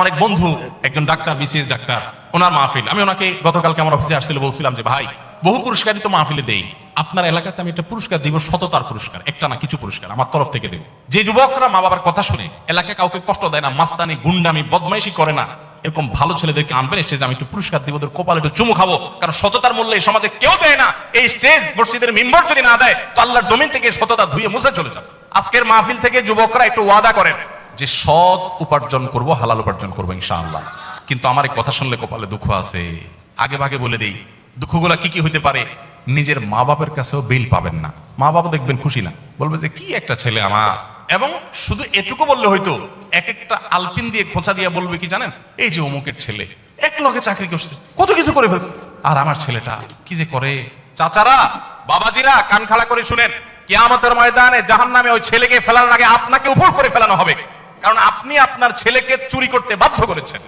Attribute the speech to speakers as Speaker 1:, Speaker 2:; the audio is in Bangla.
Speaker 1: আমার এক বন্ধু, একজন ডাক্তার বিসিএস ডাক্তার, ওনার মাহফিল। আমি ওনাকে গতকালকে আমার অফিসে আসছিল, বলছিলাম যে, ভাই, বহু পুরস্কারই তো মাহফিলে দেই। আপনার এলাকাতে আমি একটা পুরস্কার দিব, সততার পুরস্কার, একটা না কিছু পুরস্কার, আমার তরফ থেকে দেব। যে যুবকরা মা বাবার কথা শুনে, এলাকায় কাউকে কষ্ট দেয় না, মাস্তানি, গুন্ডামি, বদমাইশি করে না, এরকম ভালো ছেলেদেরকে আনবেন স্টেজে, আমি একটু পুরস্কার দিব, ওদের কপালে একটু চুমু খাব, কারণ সততার মূল্যে এই সমাজে কেউ দেয় না। এই স্টেজ মসজিদের মিম্বর যদি না দেয়, তো আল্লাহর জমিন থেকে সততা ধুয়ে মুছে চলে যাবে। আজকের মাহফিল থেকে যুবকরা একটু ওয়াদা করেন। যে সৎ উপার্জন করব, হালাল উপার্জন করব ইনশাআল্লাহ। কিন্তু আমার এই কথা শুনলে কপালে দুঃখ আছে। আগে ভাগে বলে দেই, দুঃখগুলা কি কি হইতে পারে? নিজের মা বাবার কাছেও বিল পাবেন না। মা বাবা দেখবেন খুশি না। বলবে যে, কি একটা ছেলে আমার? এবং শুধু এটুকু বললে হয়তো এক একটা আলপিন দিয়ে খোঁচা দিয়ে বলবে কি জানেন? এই যে অমুকের ছেলে, এক লগে চাকরি করছে, কত কিছু করে ফেলছে। আর আমার ছেলেটা কি যে করে? চাচারা, বাবাজিরা কান খাড়া করে শুনেন, কিয়ামতের ময়দানে জাহান নামে ওই ছেলেকে ফেলার আগে আপনাকে উপর করে ফেলানো হবে। আপনার ছেলেকে চুরি করতে বাধ্য করেছেন।